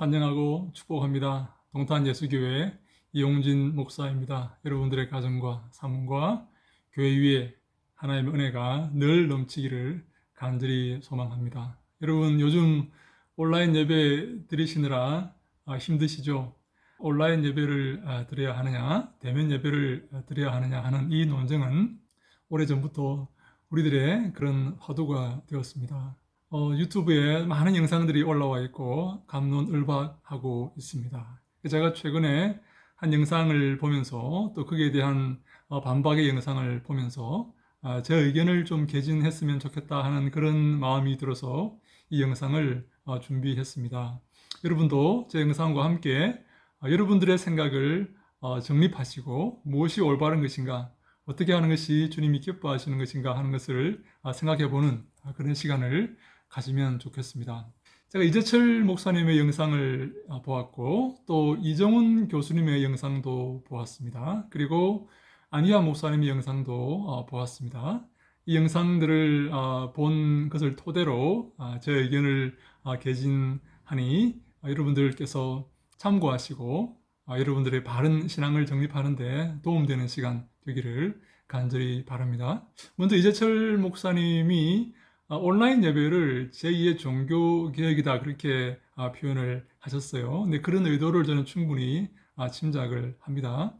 환영하고 축복합니다. 동탄 예수교회 이용진 목사입니다. 여러분들의 가정과 사문과 교회 위에 하나님의 은혜가 늘 넘치기를 간절히 소망합니다. 여러분 요즘 온라인 예배 드리시느라 아, 힘드시죠? 온라인 예배를 아, 드려야 하느냐, 대면 예배를 아, 드려야 하느냐 하는 이 논쟁은 오래전부터 우리들의 그런 화두가 되었습니다. 어, 유튜브에 많은 영상들이 올라와 있고 감론을박하고 있습니다. 제가 최근에 한 영상을 보면서 또 거기에 대한 어, 반박의 영상을 보면서 아, 제 의견을 좀 개진했으면 좋겠다 하는 그런 마음이 들어서 이 영상을 어, 준비했습니다. 여러분도 제 영상과 함께 어, 여러분들의 생각을 어, 정립하시고 무엇이 올바른 것인가, 어떻게 하는 것이 주님이 기뻐하시는 것인가 하는 것을 아, 생각해 보는 아, 그런 시간을 가지면 좋겠습니다. 제가 이재철 목사님의 영상을 아, 보았고 또 이정훈 교수님의 영상도 보았습니다. 그리고 안희아 목사님의 영상도 어, 보았습니다. 이 영상들을 어, 본 것을 토대로 아, 제 의견을 아, 개진하니 아, 여러분들께서 참고하시고 아, 여러분들의 바른 신앙을 정립하는데 도움되는 시간 되기를 간절히 바랍니다. 먼저 이재철 목사님이 아, 온라인 예배를 제2의 종교 개혁이다 그렇게 아, 표현을 하셨어요. 근데 그런 의도를 저는 충분히 아, 짐작을 합니다.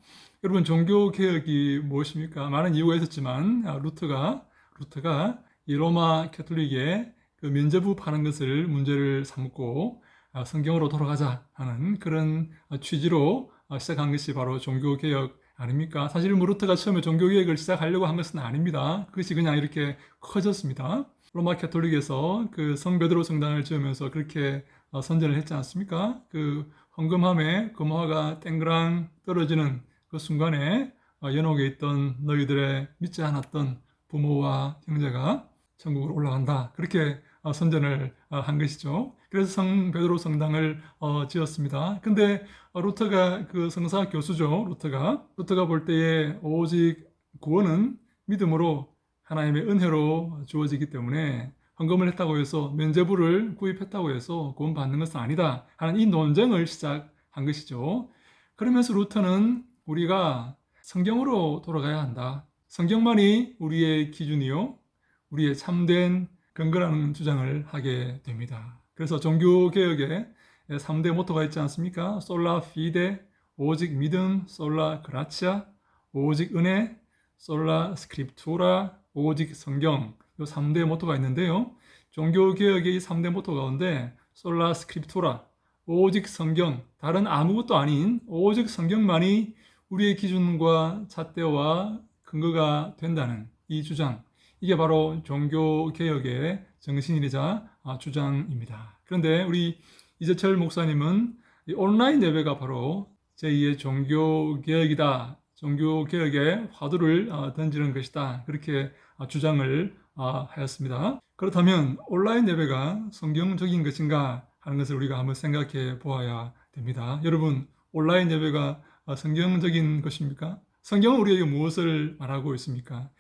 여러분 종교 개혁이 무엇입니까? 많은 이유가 있었지만 아, 루터가 루터가 이 로마 캐톨릭의 그 면제부 파는 것을 문제를 삼고 아, 성경으로 돌아가자 하는 그런 아, 취지로 아, 시작한 것이 바로 종교 개혁 아닙니까? 사실 뭐 루터가 처음에 종교 개혁을 시작하려고 한 것은 아닙니다. 그것이 그냥 이렇게 커졌습니다. 로마 캐톨릭에서 그 성베드로 성당을 지으면서 그렇게 어, 선전을 했지 않습니까? 그 헌금함에 금화가 땡그랑 떨어지는 그 순간에 어, 연옥에 있던 너희들의 믿지 않았던 부모와 형제가 천국으로 올라간다. 그렇게 어, 선전을 어, 한 것이죠. 그래서 성 베드로 성당을 어, 지었습니다. 근데 어, 루터가 그 성사 교수죠. 루터가 루터가 볼 때에 오직 구원은 믿음으로 하나님의 은혜로 주어지기 때문에 헌금을 했다고 해서 면제부를 구입했다고 해서 구원 받는 것은 아니다 하는 이 논쟁을 시작한 것이죠. 그러면서 루터는 우리가 성경으로 돌아가야 한다. 성경만이 우리의 기준이요, 우리의 참된 근거라는 주장을 하게 됩니다. 그래서 종교 개혁에 3대 모토가 있지 않습니까? 솔라 피데, 오직 믿음, 솔라 그라치아, 오직 은혜, 솔라 스크립투라, 오직 성경. 이 3대 모토가 있는데요. 종교 개혁의 이 3대 모토 가운데 솔라 스크립투라, 오직 성경, 다른 아무것도 아닌 오직 성경만이 우리의 기준과 잣대와 근거가 된다는 이 주장. 이게 바로 종교 개혁의 정신이자 아, 주장입니다. 그런데 우리 이재철 목사님은 이 온라인 예배가 바로 제2의 종교 개혁이다. 종교 개혁의 화두를 아, 던지는 것이다. 그렇게 아, 주장을 하였습니다. 그렇다면 온라인 예배가 성경적인 것인가 하는 것을 우리가 한번 생각해 보아야 됩니다. 여러분, 온라인 예배가 성경적인 것입니까? 성경은 우리에게 무엇을 말하고 있습니까?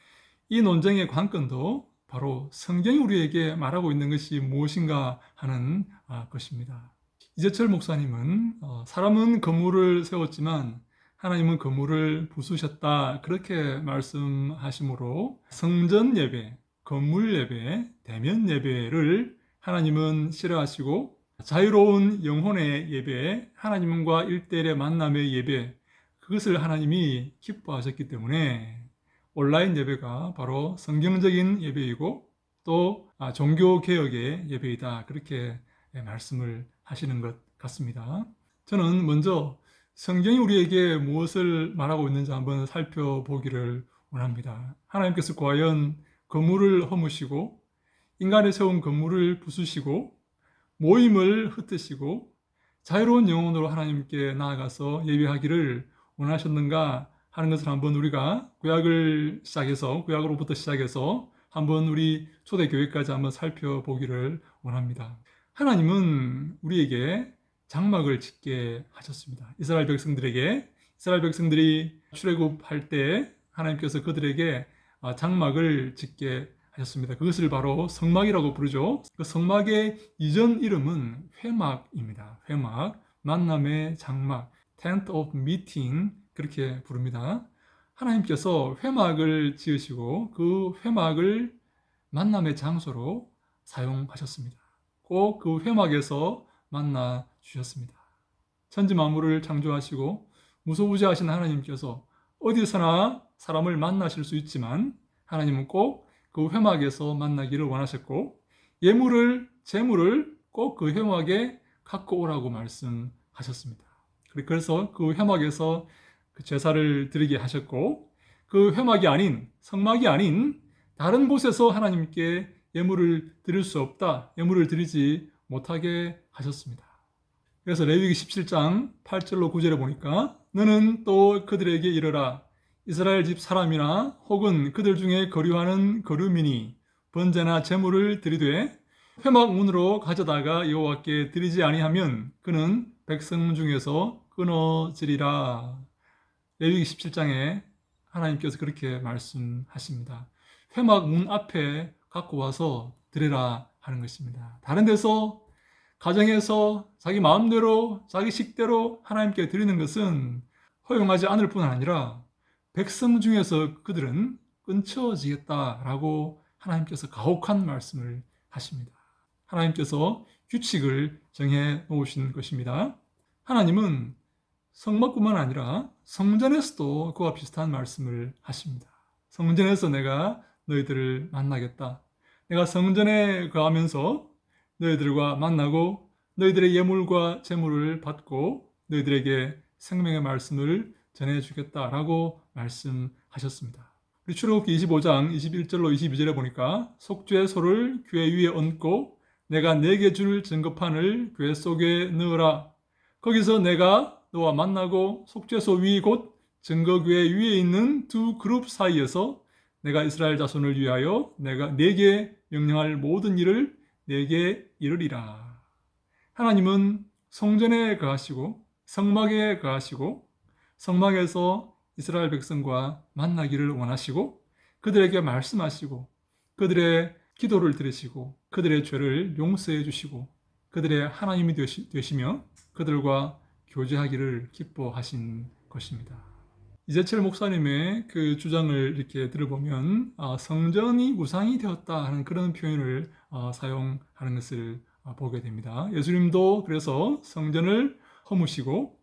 이 논쟁의 관건도 바로 성경이 우리에게 말하고 있는 것이 무엇인가 하는 것입니다. 이재철 목사님은 어, 사람은 건물을 세웠지만 하나님은 건물을 부수셨다 그렇게 말씀하시므로 성전 예배, 건물 예배, 대면 예배를 하나님은 싫어하시고 자유로운 영혼의 예배, 하나님과 일대일의 만남의 예배, 그것을 하나님이 기뻐하셨기 때문에 온라인 예배가 바로 성경적인 예배이고 또 아, 종교 개혁의 예배이다. 그렇게 말씀을 하시는 것 같습니다. 저는 먼저 성경이 우리에게 무엇을 말하고 있는지 한번 살펴보기를 원합니다. 하나님께서 과연 건물을 허무시고 인간이 세운 건물을 부수시고 모임을 흩으시고 자유로운 영혼으로 하나님께 나아가서 예배하기를 원하셨는가 하는 것을 한번 우리가 구약을 시작해서 구약으로부터 시작해서 한번 우리 초대교회까지 한번 살펴보기를 원합니다. 하나님은 우리에게 장막을 짓게 하셨습니다. 이스라엘 백성들에게 이스라엘 백성들이 출애굽할 때 하나님께서 그들에게 장막을 짓게 하셨습니다. 그것을 바로 성막이라고 부르죠. 그 성막의 이전 이름은 회막입니다. 회막, 만남의 장막, tent of meeting 그렇게 부릅니다. 하나님께서 회막을 지으시고 그 회막을 만남의 장소로 사용하셨습니다. 꼭 그 회막에서 만나 주셨습니다. 천지 만물을 창조하시고 무소부지하신 하나님께서 어디서나 사람을 만나실 수 있지만 하나님은 꼭 그 회막에서 만나기를 원하셨고 예물을 재물을 꼭 그 회막에 갖고 오라고 말씀하셨습니다. 그래서 그 회막에서 그 제사를 드리게 하셨고 그 회막이 아닌 성막이 아닌 다른 곳에서 하나님께 예물을 드릴 수 없다. 예물을 드리지 못하게 하셨습니다. 그래서 레위기 17장 8절로 9절에 보니까 너는 또 그들에게 이르라 이스라엘 집 사람이나 혹은 그들 중에 거류하는 거류민이 번제나 제물을 드리되 회막 문으로 가져다가 여호와께 드리지 아니하면 그는 백성 중에서 끊어지리라. 레위기 17장에 하나님께서 그렇게 말씀하십니다. 회막 문 앞에 갖고 와서 드리라 하는 것입니다. 다른 데서 가정에서 자기 마음대로 자기 식대로 하나님께 드리는 것은 허용하지 않을 뿐 아니라 백성 중에서 그들은 끊쳐지겠다라고 하나님께서 가혹한 말씀을 하십니다. 하나님께서 규칙을 정해 놓으신 것입니다. 하나님은 성막뿐만 아니라 성전에서도 그와 비슷한 말씀을 하십니다. 성전에서 내가 너희들을 만나겠다. 내가 성전에 가면서 너희들과 만나고 너희들의 예물과 재물을 받고 너희들에게 생명의 말씀을 전해주겠다라고 말씀하셨습니다. 우리 출애굽기 25장 21절로 22절에 보니까 속죄 소를 교회 위에 얹고 내가 내게 줄 증거판을 교회 속에 넣으라. 거기서 내가 너와 만나고 속죄소 위 곧 증거교회 위에 있는 두 그룹 사이에서 내가 이스라엘 자손을 위하여 내가 내게 명령할 모든 일을 내게 이르리라. 하나님은 성전에 거하시고 성막에 거하시고 성막에서 이스라엘 백성과 만나기를 원하시고 그들에게 말씀하시고 그들의 기도를 들으시고 그들의 죄를 용서해 주시고 그들의 하나님이 되시며 그들과 교제하기를 기뻐하신 것입니다. 이재철 목사님의 그 주장을 이렇게 들어보면 아, 성전이 우상이 되었다 하는 그런 표현을 아, 사용하는 것을 아, 보게 됩니다. 예수님도 그래서 성전을 허무시고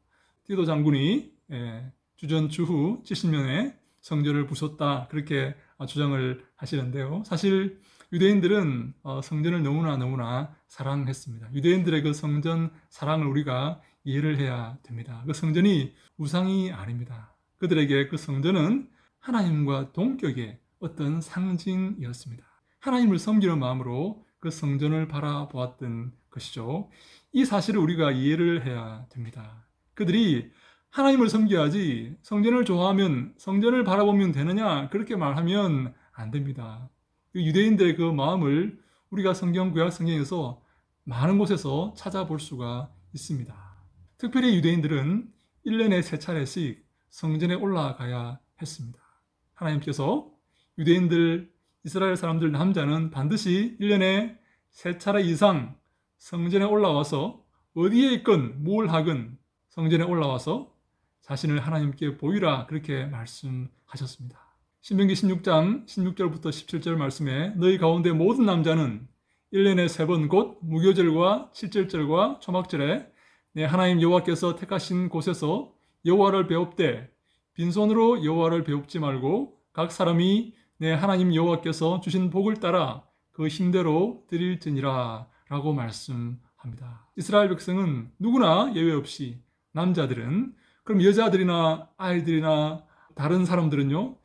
디도 장군이 예, 주전 주후 70년에 성전을 부쉈다 그렇게 주장을 하시는데요. 사실 유대인들은 어, 성전을 너무나 너무나 사랑했습니다. 유대인들의 그 성전 사랑을 우리가 이해를 해야 됩니다. 그 성전이 우상이 아닙니다. 그들에게 그 성전은 하나님과 동격의 어떤 상징이었습니다. 하나님을 섬기는 마음으로 그 성전을 바라보았던 것이죠. 이 사실을 우리가 이해를 해야 됩니다. 그들이 하나님을 섬겨야지 성전을 좋아하면 성전을 바라보면 되느냐 그렇게 말하면 안 됩니다. 그 유대인들의 그 마음을 우리가 성경 구약 성경에서 많은 곳에서 찾아볼 수가 있습니다. 특별히 유대인들은 1년에 세 차례씩 성전에 올라가야 했습니다. 하나님께서 유대인들 이스라엘 사람들 남자는 반드시 1년에 세 차례 이상 성전에 올라와서 어디에 있건 뭘 하건 성전에 올라와서 자신을 하나님께 보이라 그렇게 말씀하셨습니다. 신명기 16장 16절부터 17절 말씀에 너희 가운데 모든 남자는 1년에 세 번 곧 무교절과 칠절절과 초막절에 내 하나님 여호와께서 택하신 곳에서 여호와를 배웁되 빈손으로 여호와를 배웁지 말고 각 사람이 내 하나님 여호와께서 주신 복을 따라 그 힘대로 드릴지니라 라고 말씀합니다. 이스라엘 백성은 누구나 예외 없이 남자들은 그럼 여자들이나 아이들이나 다른 사람들은요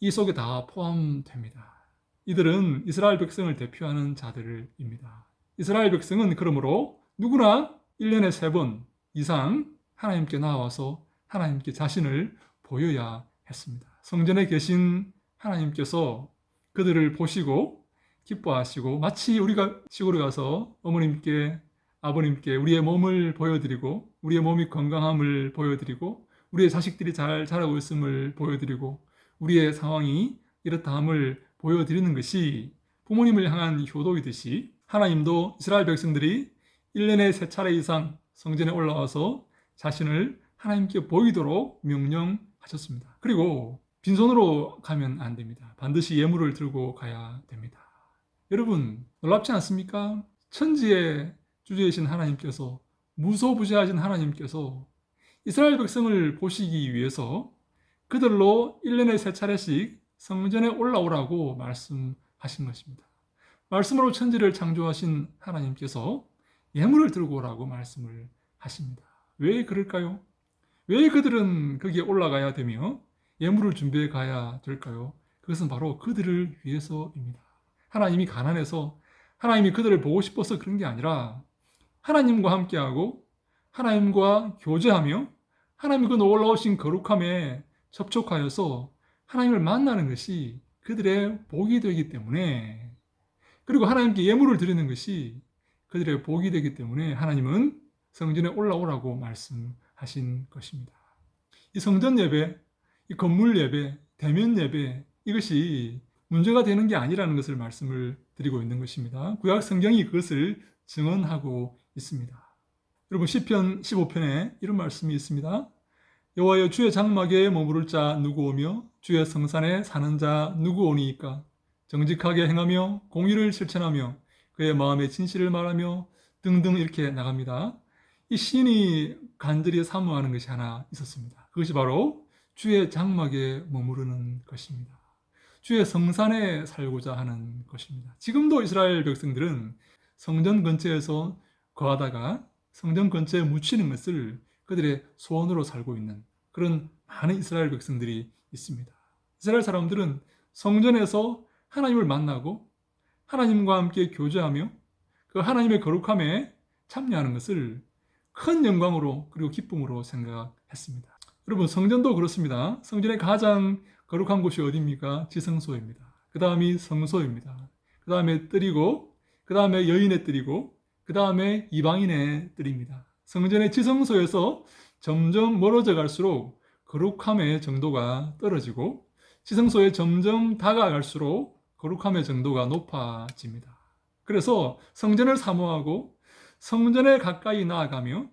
이 속에 다 포함됩니다. 이들은 이스라엘 백성을 대표하는 자들입니다. 이스라엘 백성은 그러므로 누구나 1년에 세번 이상 하나님께 나와서 하나님께 자신을 보여야 했습니다. 성전에 계신 하나님께서 그들을 보시고 기뻐하시고 마치 우리가 시골에 가서 어머님께 아버님께 우리의 몸을 보여드리고 우리의 몸이 건강함을 보여드리고 우리의 자식들이 잘 자라고 있음을 보여드리고 우리의 상황이 이렇다함을 보여드리는 것이 부모님을 향한 효도이듯이 하나님도 이스라엘 백성들이 1년에 세 차례 이상 성전에 올라와서 자신을 하나님께 보이도록 명령하셨습니다. 그리고 빈손으로 가면 안 됩니다. 반드시 예물을 들고 가야 됩니다. 여러분, 놀랍지 않습니까? 천지의 주제이신 하나님께서 무소부재하신 하나님께서 이스라엘 백성을 보시기 위해서 그들로 1년에 세 차례씩 성전에 올라오라고 말씀하신 것입니다. 말씀으로 천지를 창조하신 하나님께서 예물을 들고 오라고 말씀을 하십니다. 왜 그럴까요? 왜 그들은 거기에 올라가야 되며 예물을 준비해 가야 될까요? 그것은 바로 그들을 위해서입니다. 하나님이 가난해서 하나님이 그들을 보고 싶어서 그런 게 아니라 하나님과 함께하고 하나님과 교제하며 하나님이 그 놀라우신 거룩함에 접촉하여서 하나님을 만나는 것이 그들의 복이 되기 때문에 그리고 하나님께 예물을 드리는 것이 그들의 복이 되기 때문에 하나님은 성전에 올라오라고 말씀 하신 것입니다. 이 성전 예배, 이 건물 예배, 대면 예배 이것이 문제가 되는 게 아니라는 것을 말씀을 드리고 있는 것입니다. 구약 성경이 그것을 증언하고 있습니다. 여러분 시편 15편에 이런 말씀이 있습니다. 여호와여 주의 장막에 머무를 자 누구 오며 주의 성산에 사는 자 누구 오니이까 정직하게 행하며 공의를 실천하며 그의 마음의 진실을 말하며 등등 이렇게 나갑니다. 이 시인이 간절히 사모하는 것이 하나 있었습니다. 그것이 바로 주의 장막에 머무르는 것입니다. 주의 성산에 살고자 하는 것입니다. 지금도 이스라엘 백성들은 성전 근처에서 거하다가 성전 근처에 묻히는 것을 그들의 소원으로 살고 있는 그런 많은 이스라엘 백성들이 있습니다. 이스라엘 사람들은 성전에서 하나님을 만나고 하나님과 함께 교제하며 그 하나님의 거룩함에 참여하는 것을 큰 영광으로 그리고 기쁨으로 생각했습니다. 여러분 성전도 그렇습니다. 성전의 가장 거룩한 곳이 어디입니까? 지성소입니다. 그 다음이 성소입니다. 그 다음에 뜰이고 그 다음에 여인의 뜰이고 그 다음에 이방인의 뜰입니다. 성전의 지성소에서 점점 멀어져 갈수록 거룩함의 정도가 떨어지고 지성소에 점점 다가갈수록 거룩함의 정도가 높아집니다. 그래서 성전을 사모하고 성전에 가까이 나아가며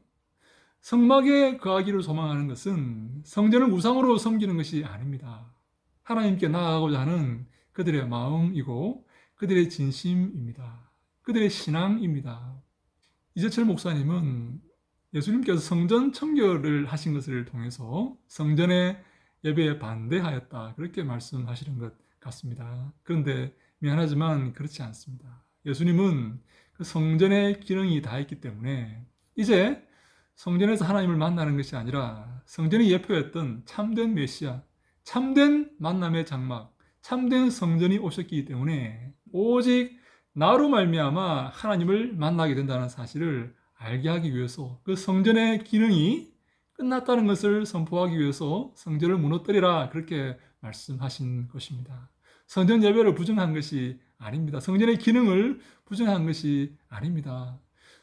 성막에 거하기를 소망하는 것은 성전을 우상으로 섬기는 것이 아닙니다. 하나님께 나아가고자 하는 그들의 마음이고 그들의 진심입니다. 그들의 신앙입니다. 이재철 목사님은 예수님께서 성전 청결을 하신 것을 통해서 성전의 예배에 반대하였다. 그렇게 말씀하시는 것 같습니다. 그런데 미안하지만 그렇지 않습니다. 예수님은 그 성전의 기능이 다 있기 때문에 이제 성전에서 하나님을 만나는 것이 아니라 성전이 예표했던 참된 메시아, 참된 만남의 장막, 참된 성전이 오셨기 때문에 오직 나로 말미암아 하나님을 만나게 된다는 사실을 알게 하기 위해서 그 성전의 기능이 끝났다는 것을 선포하기 위해서 성전을 무너뜨리라 그렇게 말씀하신 것입니다. 성전 예배를 부정한 것이 아닙니다. 성전의 기능을 부정한 것이 아닙니다.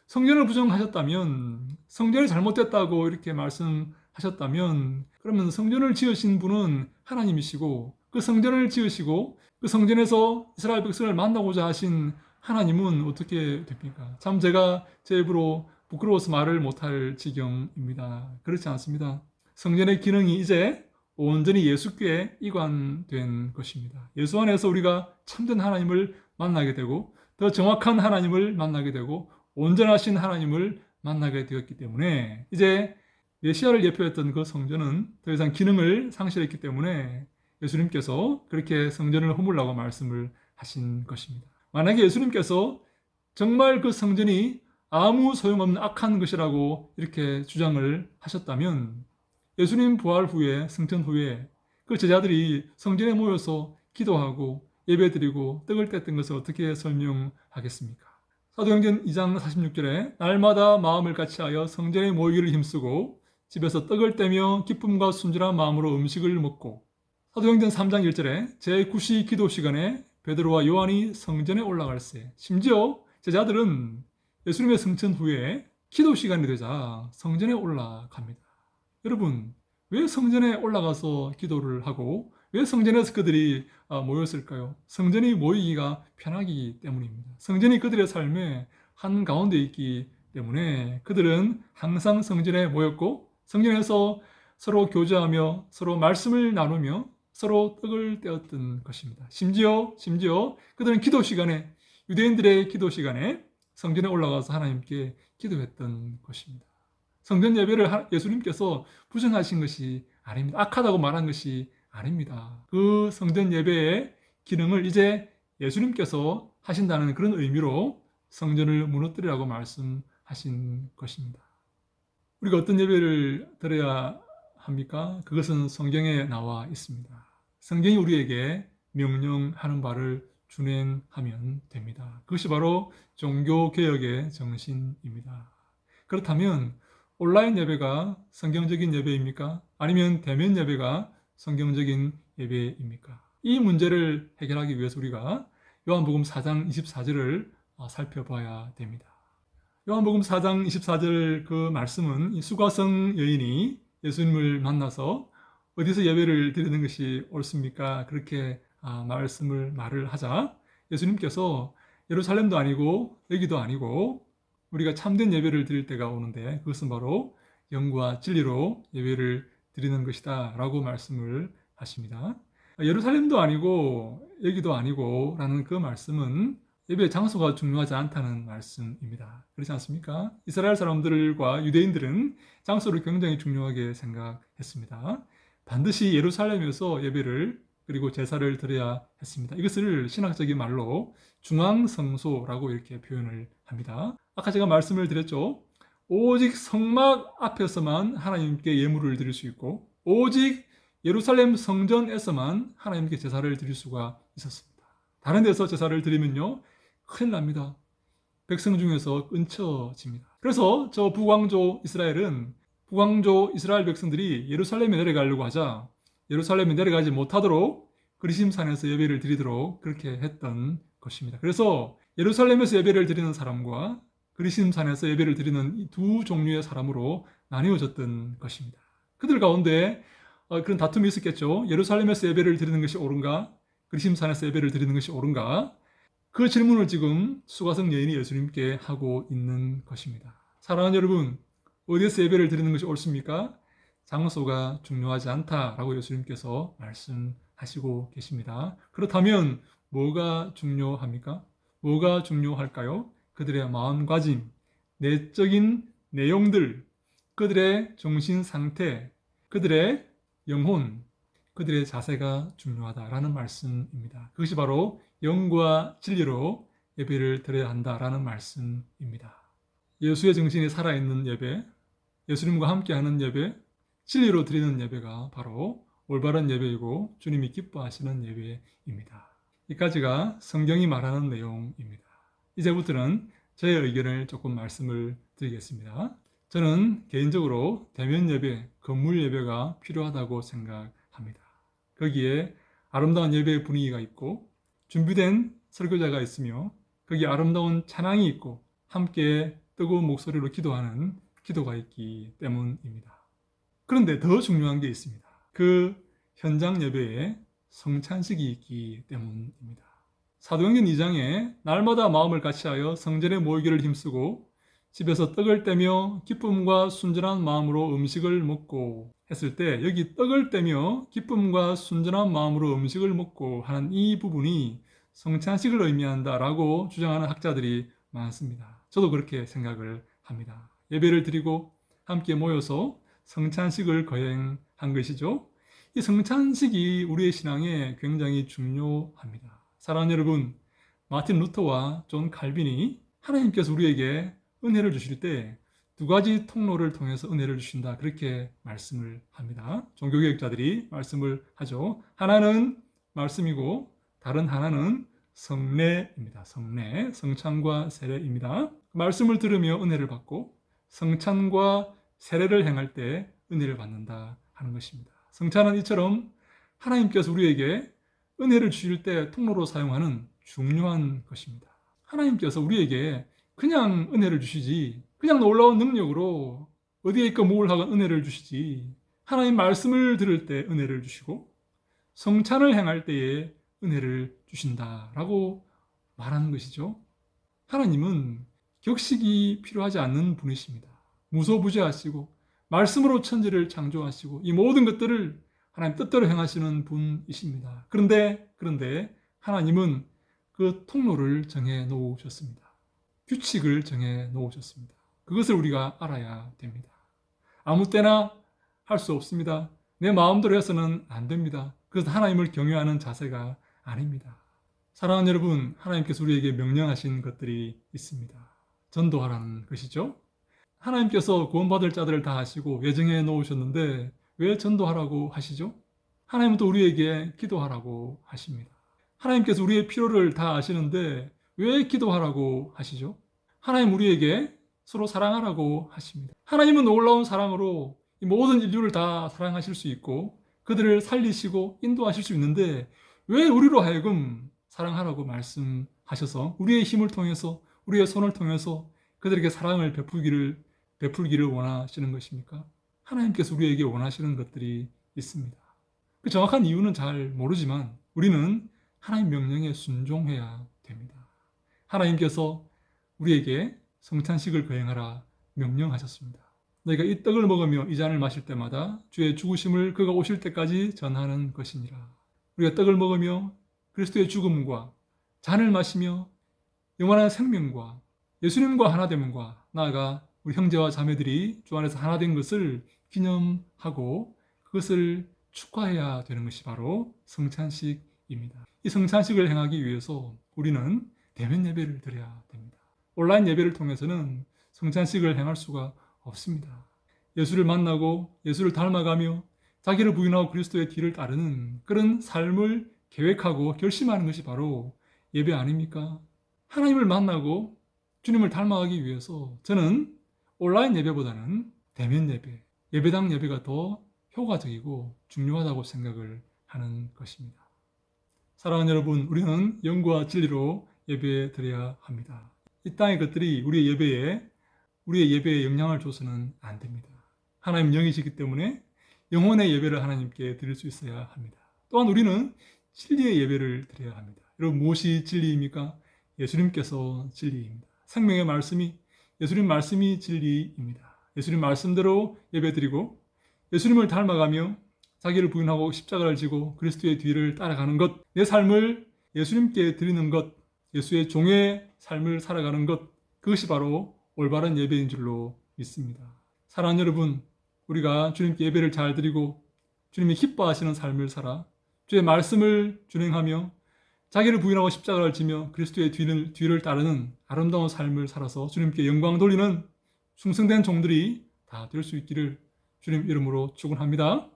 성전을 부정하셨다면 성전이 잘못됐다고 이렇게 말씀하셨다면 그러면 성전을 지으신 분은 하나님이시고 그 성전을 지으시고 그 성전에서 이스라엘 백성을 만나고자 하신 하나님은 어떻게 됩니까? 참 제가 제 입으로 부끄러워서 말을 못할 지경입니다. 그렇지 않습니다. 성전의 기능이 이제 온전히 예수께 이관된 것입니다. 예수 안에서 우리가 참된 하나님을 만나게 되고 더 정확한 하나님을 만나게 되고 온전하신 하나님을 만나게 되었기 때문에 이제 메시아를 예표했던 그 성전은 더 이상 기능을 상실했기 때문에 예수님께서 그렇게 성전을 허물라고 말씀을 하신 것입니다. 만약에 예수님께서 정말 그 성전이 아무 소용없는 악한 것이라고 이렇게 주장을 하셨다면 예수님 부활 후에 승천 후에 그 제자들이 성전에 모여서 기도하고 예배드리고 떡을 뗐던 것을 어떻게 설명하겠습니까? 사도행전 2장 46절에 날마다 마음을 같이하여 성전에 모이기를 힘쓰고 집에서 떡을 떼며 기쁨과 순전한 마음으로 음식을 먹고 사도행전 3장 1절에 제9시 기도 시간에 베드로와 요한이 성전에 올라갈세 심지어 제자들은 예수님의 승천 후에 기도 시간이 되자 성전에 올라갑니다. 여러분 왜 성전에 올라가서 기도를 하고 왜 성전에서 그들이 아, 모였을까요? 성전이 모이기가 편하기 때문입니다. 성전이 그들의 삶의 한 가운데 있기 때문에 그들은 항상 성전에 모였고 성전에서 서로 교제하며 서로 말씀을 나누며 서로 떡을 떼었던 것입니다. 심지어 심지어 그들은 기도 시간에 유대인들의 기도 시간에 성전에 올라가서 하나님께 기도했던 것입니다. 성전 예배를 하- 예수님께서 부정하신 것이 아닙니다. 악하다고 말한 것이 아닙니다. 그 성전 예배의 기능을 이제 예수님께서 하신다는 그런 의미로 성전을 무너뜨리라고 말씀하신 것입니다. 우리가 어떤 예배를 드려야 합니까? 그것은 성경에 나와 있습니다. 성경이 우리에게 명령하는 바를 준행하면 됩니다. 그것이 바로 종교개혁의 정신입니다. 그렇다면 온라인 예배가 성경적인 예배입니까? 아니면 대면 예배가 성경적인 예배입니까? 이 문제를 해결하기 위해서 우리가 요한복음 4장 24절을 어, 살펴봐야 됩니다. 요한복음 4장 24절 그 말씀은 이 수가성 여인이 예수님을 만나서 어디서 예배를 드리는 것이 옳습니까? 그렇게 아, 말씀을 말을 하자 예수님께서 예루살렘도 아니고 여기도 아니고 우리가 참된 예배를 드릴 때가 오는데 그것은 바로 영과 진리로 예배를 드리는 것이다 라고 말씀을 하십니다. 예루살렘도 아니고 여기도 아니고 라는 그 말씀은 예배 장소가 중요하지 않다는 말씀입니다. 그렇지 않습니까? 이스라엘 사람들과 유대인들은 장소를 굉장히 중요하게 생각했습니다. 반드시 예루살렘에서 예배를 그리고 제사를 드려야 했습니다. 이것을 신학적인 말로 중앙성소라고 이렇게 표현을 합니다. 아까 제가 말씀을 드렸죠. 오직 성막 앞에서만 하나님께 예물을 드릴 수 있고 오직 예루살렘 성전에서만 하나님께 제사를 드릴 수가 있었습니다. 다른 데서 제사를 드리면요 큰일 납니다. 백성 중에서 끊쳐집니다. 그래서 저 북왕조 이스라엘은 북왕조 이스라엘 백성들이 예루살렘에 내려가려고 하자 예루살렘에 내려가지 못하도록 그리심산에서 예배를 드리도록 그렇게 했던 것입니다. 그래서 예루살렘에서 예배를 드리는 사람과 그리심산에서 예배를 드리는 이두 종류의 사람으로 나뉘어졌던 것입니다. 그들 가운데 어, 그런 다툼이 있었겠죠. 예루살렘에서 예배를 드리는 것이 옳은가? 그리심산에서 예배를 드리는 것이 옳은가? 그 질문을 지금 수가성 여인이 예수님께 하고 있는 것입니다. 사랑하는 여러분, 어디에서 예배를 드리는 것이 옳습니까? 장소가 중요하지 않다라고 예수님께서 말씀 하시고 계십니다. 그렇다면 뭐가 중요합니까? 뭐가 중요할까요? 그들의 마음가짐, 내적인 내용들, 그들의 정신 상태, 그들의 영혼, 그들의 자세가 중요하다라는 말씀입니다. 그것이 바로 영과 진리로 예배를 드려야 한다라는 말씀입니다. 예수의 정신이 살아있는 예배, 예수님과 함께하는 예배, 진리로 드리는 예배가 바로 올바른 예배이고 주님이 기뻐하시는 예배입니다. 이까지가 성경이 말하는 내용입니다. 이제부터는 제 의견을 조금 말씀을 드리겠습니다. 저는 개인적으로 대면 예배, 건물 예배가 필요하다고 생각합니다. 거기에 아름다운 예배의 분위기가 있고 준비된 설교자가 있으며 거기에 아름다운 찬양이 있고 함께 뜨거운 목소리로 기도하는 기도가 있기 때문입니다. 그런데 더 중요한 게 있습니다. 그 현장 예배에 성찬식이 있기 때문입니다. 사도행전 2장에 날마다 마음을 같이하여 성전에 모이기를 힘쓰고 집에서 떡을 떼며 기쁨과 순전한 마음으로 음식을 먹고 했을 때 여기 떡을 떼며 기쁨과 순전한 마음으로 음식을 먹고 하는 이 부분이 성찬식을 의미한다라고 주장하는 학자들이 많습니다. 저도 그렇게 생각을 합니다. 예배를 드리고 함께 모여서 성찬식을 거행한 것이죠. 이 성찬식이 우리의 신앙에 굉장히 중요합니다. 사랑하는 여러분, 마틴 루터와 존 칼빈이 하나님께서 우리에게 은혜를 주실 때 두 가지 통로를 통해서 은혜를 주신다. 그렇게 말씀을 합니다. 종교개혁자들이 말씀을 하죠. 하나는 말씀이고 다른 하나는 성례입니다. 성례, 성찬과 세례입니다. 말씀을 들으며 은혜를 받고 성찬과 세례를 행할 때 은혜를 받는다 하는 것입니다. 성찬은 이처럼 하나님께서 우리에게 은혜를 주실 때 통로로 사용하는 중요한 것입니다. 하나님께서 우리에게 그냥 은혜를 주시지, 그냥 놀라운 능력으로 어디에 있고 뭘 하건 은혜를 주시지, 하나님 말씀을 들을 때 은혜를 주시고, 성찬을 행할 때에 은혜를 주신다라고 말하는 것이죠. 하나님은 격식이 필요하지 않는 분이십니다. 무소부재하시고 말씀으로 천지를 창조하시고 이 모든 것들을 하나님 뜻대로 행하시는 분이십니다. 그런데 그런데 하나님은 그 통로를 정해 놓으셨습니다. 규칙을 정해 놓으셨습니다. 그것을 우리가 알아야 됩니다. 아무 때나 할 수 없습니다. 내 마음대로 해서는 안 됩니다. 그것은 하나님을 경외하는 자세가 아닙니다. 사랑하는 여러분, 하나님께서 우리에게 명령하신 것들이 있습니다. 전도하라는 것이죠. 하나님께서 구원받을 자들을 다 하시고 예정해 놓으셨는데 왜 전도하라고 하시죠? 하나님은 또 우리에게 기도하라고 하십니다. 하나님께서 우리의 필요를 다 아시는데 왜 기도하라고 하시죠? 하나님 우리에게 서로 사랑하라고 하십니다. 하나님은 놀라운 사랑으로 이 모든 인류를 다 사랑하실 수 있고 그들을 살리시고 인도하실 수 있는데 왜 우리로 하여금 사랑하라고 말씀하셔서 우리의 힘을 통해서 우리의 손을 통해서 그들에게 사랑을 베풀기를 베풀기를 원하시는 것입니까? 하나님께서 우리에게 원하시는 것들이 있습니다. 그 정확한 이유는 잘 모르지만 우리는 하나님 명령에 순종해야 됩니다. 하나님께서 우리에게 성찬식을 거행하라 명령하셨습니다. 너희가 이 떡을 먹으며 이 잔을 마실 때마다 주의 죽으심을 그가 오실 때까지 전하는 것이니라. 우리가 떡을 먹으며 그리스도의 죽음과 잔을 마시며 영원한 생명과 예수님과 하나 됨과 나아가 우리 형제와 자매들이 주 안에서 하나 된 것을 기념하고 그것을 축하해야 되는 것이 바로 성찬식입니다. 이 성찬식을 행하기 위해서 우리는 대면 예배를 드려야 됩니다. 온라인 예배를 통해서는 성찬식을 행할 수가 없습니다. 예수를 만나고 예수를 닮아가며 자기를 부인하고 그리스도의 뒤를 따르는 그런 삶을 계획하고 결심하는 것이 바로 예배 아닙니까? 하나님을 만나고 주님을 닮아가기 위해서 저는 온라인 예배보다는 대면 예배, 예배당 예배가 더 효과적이고 중요하다고 생각을 하는 것입니다. 사랑하는 여러분, 우리는 영과 진리로 예배 드려야 합니다. 이 땅의 것들이 우리의 예배에 우리의 예배에 영향을 줘서는 안 됩니다. 하나님 영이시기 때문에 영혼의 예배를 하나님께 드릴 수 있어야 합니다. 또한 우리는 진리의 예배를 드려야 합니다. 여러분 무엇이 진리입니까? 예수님께서 진리입니다. 생명의 말씀이 예수님 말씀이 진리입니다. 예수님 말씀대로 예배드리고 예수님을 닮아가며 자기를 부인하고 십자가를 지고 그리스도의 뒤를 따라가는 것, 내 삶을 예수님께 드리는 것, 예수의 종의 삶을 살아가는 것, 그것이 바로 올바른 예배인 줄로 믿습니다. 사랑하는 여러분, 우리가 주님께 예배를 잘 드리고 주님이 기뻐하시는 삶을 살아 주의 말씀을 준행하며 자기를 부인하고 십자가를 지며 그리스도의 뒤를, 뒤를 따르는 아름다운 삶을 살아서 주님께 영광 돌리는 충성된 종들이 다 될 수 있기를 주님 이름으로 축원합니다.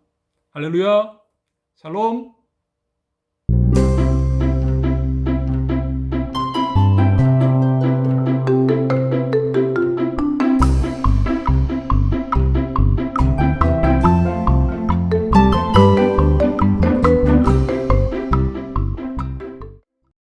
할렐루야. 샬롬.